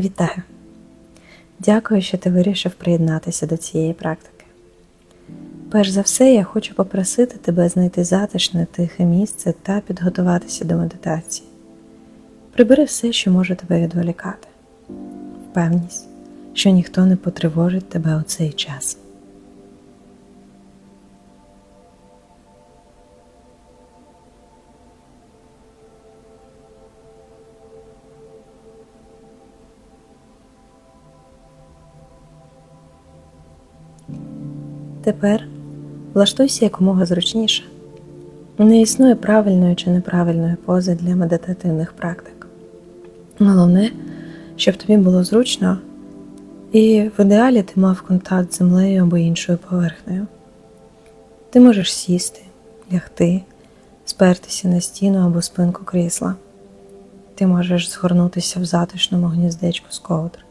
Вітаю! Дякую, що ти вирішив приєднатися до цієї практики. Перш за все, я хочу попросити тебе знайти затишне, тихе місце та підготуватися до медитації. Прибери все, що може тебе відволікати. Впевність, що ніхто не потривожить тебе у цей час. Тепер влаштуйся якомога зручніше. Не існує правильної чи неправильної пози для медитативних практик. Головне, щоб тобі було зручно, і в ідеалі ти мав контакт з землею або іншою поверхнею. Ти можеш сісти, лягти, спертися на стіну або спинку крісла. Ти можеш згорнутися в затишному гніздечку з ковдри.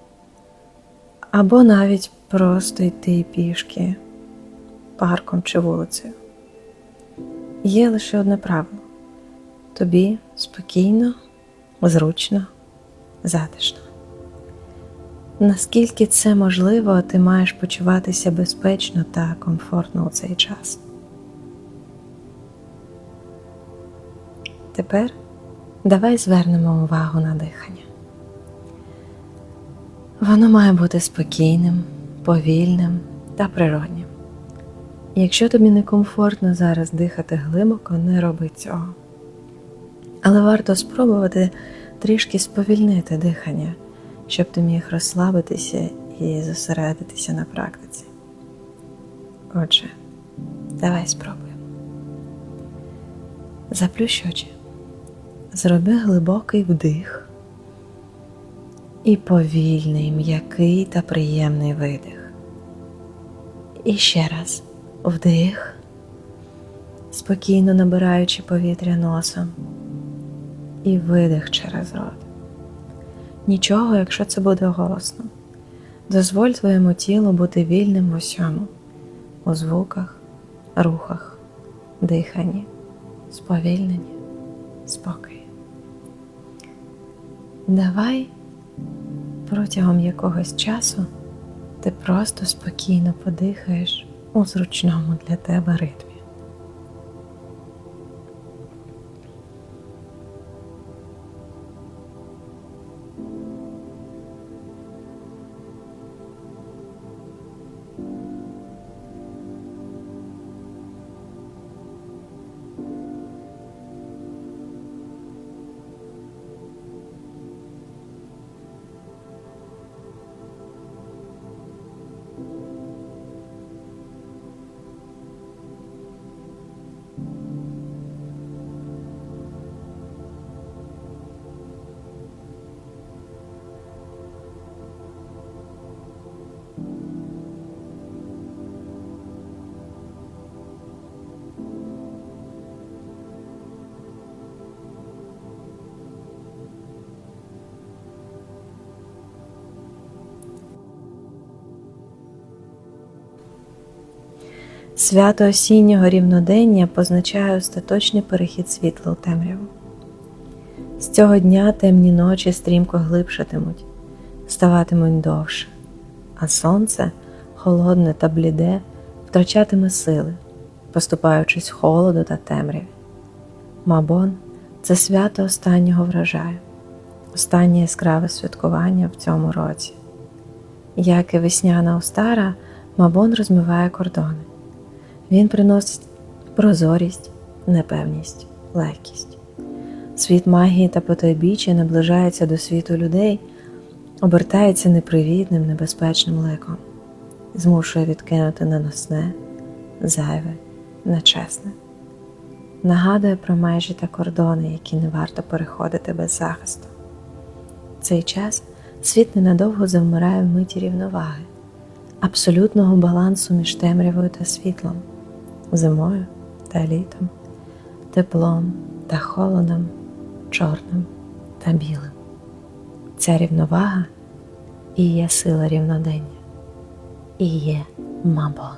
Або навіть просто йти пішки парком чи вулицею. Є лише одне правило тобі спокійно, зручно, затишно. Наскільки це можливо, ти маєш почуватися безпечно та комфортно у цей час. Тепер давай звернемо увагу на дихання. Воно має бути спокійним, повільним та природнім. Якщо тобі некомфортно зараз дихати глибоко, не роби цього. Але варто спробувати трішки сповільнити дихання, щоб ти міг розслабитися і зосередитися на практиці. Отже, давай спробуємо. Заплющ очі. Зроби глибокий вдих і повільний, м'який та приємний видих. І ще раз вдих, спокійно набираючи повітря носом, і видих через рот. Нічого, якщо це буде голосно. Дозволь твоєму тілу бути вільним в усьому, у звуках, рухах, диханні, сповільненні, спокої. Давай протягом якогось часу ти просто спокійно подихаєш у зручному для тебе ритмі. Свято осіннього рівнодення позначає остаточний перехід світла у темряву. З цього дня темні ночі стрімко глибшатимуть, ставатимуть довше, а сонце, холодне та бліде, втрачатиме сили, поступаючись холоду та темряві. Мабон це свято останнього врожаю, останнє яскраве святкування в цьому році. Як і весняна остара, Мабон розмиває кордони. Він приносить прозорість, непевність, легкість. Світ магії та потойбіччя наближається до світу людей, обертається непривітним, небезпечним леком, змушує відкинути наносне, зайве, нечесне, нагадує про межі та кордони, які не варто переходити без захисту. Цей час світ ненадовго завмирає в миті рівноваги, абсолютного балансу між темрявою та світлом зимою та літом, теплом та холодом, чорним та білим. Ця рівновага і є сила рівнодення, і є мабон.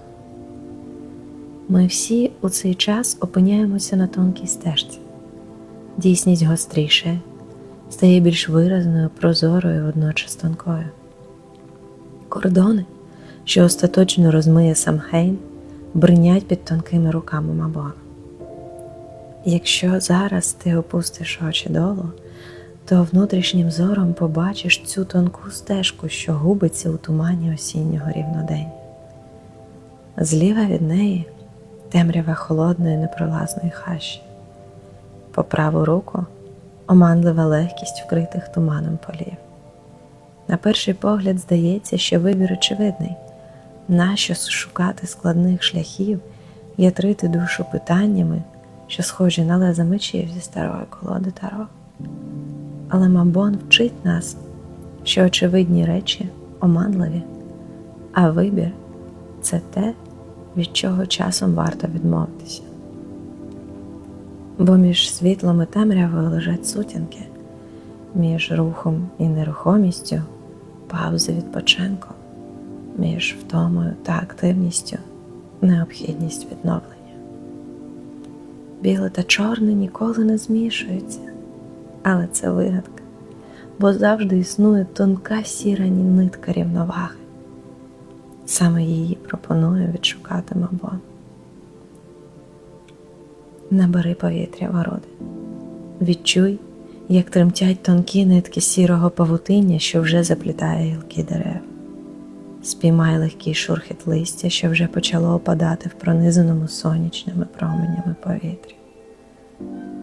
Ми всі у цей час опиняємося на тонкій стежці, дійсність гостріше, стає більш виразною, прозорою, водночас тонкою. Кордони, що остаточно розмиє Самхейн, бринять під тонкими руками Мабона. Якщо зараз ти опустиш очі долу, то внутрішнім зором побачиш цю тонку стежку, що губиться у тумані осіннього рівнодень. Зліва від неї темрява холодної непролазної хащі, по праву руку оманлива легкість вкритих туманом полів. На перший погляд здається, що вибір очевидний, нащо шукати складних шляхів і ятрити душу питаннями, що схожі на леза мечів зі старої колоди Таро. Але Мабон вчить нас, що очевидні речі оманливі, а вибір це те, від чого часом варто відмовитися. Бо між світлом і темрявою лежать сутінки, між рухом і нерухомістю, паузи відпочинку, між втомою та активністю, необхідність відновлення. Біле та чорне ніколи не змішуються, але це вигадка, бо завжди існує тонка сіра нитка рівноваги. Саме її пропонує відшукати Мабон. Набери повітря вороди. Відчуй, як тремтять тонкі нитки сірого павутиння, що вже заплітає гілки дерев. Спіймай легкий шурхіт листя, що вже почало опадати в пронизаному сонячними променями повітря.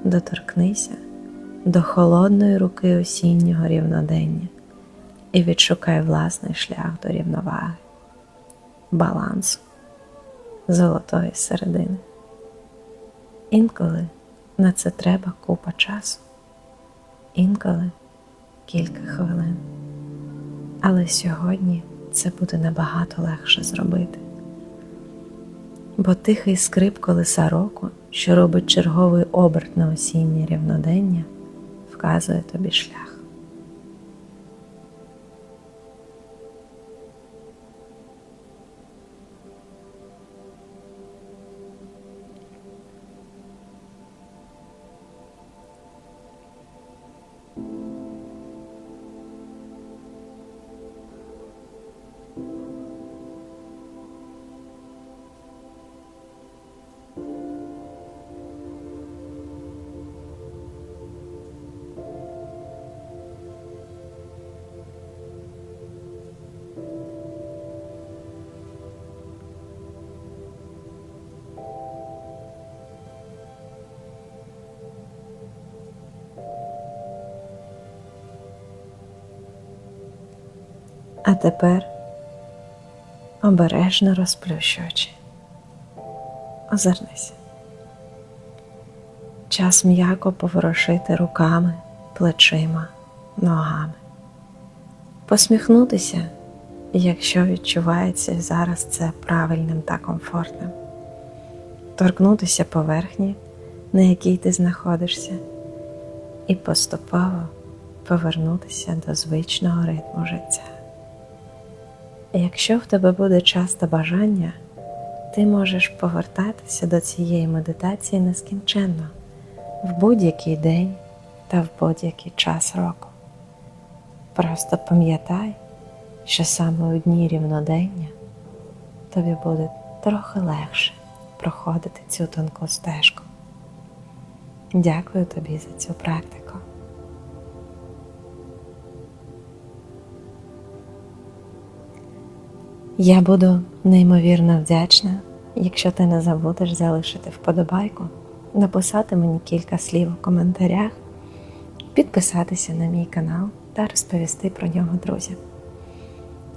Доторкнися до холодної руки осіннього рівнодення і відшукай власний шлях до рівноваги, балансу, золотої середини. Інколи на це треба купа часу, інколи кілька хвилин. Але сьогодні це буде набагато легше зробити. Бо тихий скрип колеса року, що робить черговий оберт на осіннє рівнодення, вказує тобі шлях. А тепер обережно розплющ очі. Озирнися. Час м'яко поворушити руками, плечима, ногами, посміхнутися, якщо відчувається зараз це правильним та комфортним, торкнутися поверхні, на якій ти знаходишся, і поступово повернутися до звичного ритму життя. Якщо в тебе буде час та бажання, ти можеш повертатися до цієї медитації нескінченно в будь-який день та в будь-який час року. Просто пам'ятай, що саме у дні рівнодення тобі буде трохи легше проходити цю тонку стежку. Дякую тобі за цю практику. Я буду неймовірно вдячна, якщо ти не забудеш залишити вподобайку, написати мені кілька слів у коментарях, підписатися на мій канал та розповісти про нього друзям.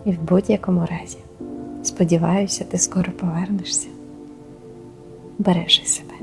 І в будь-якому разі, сподіваюся, ти скоро повернешся. Бережи себе.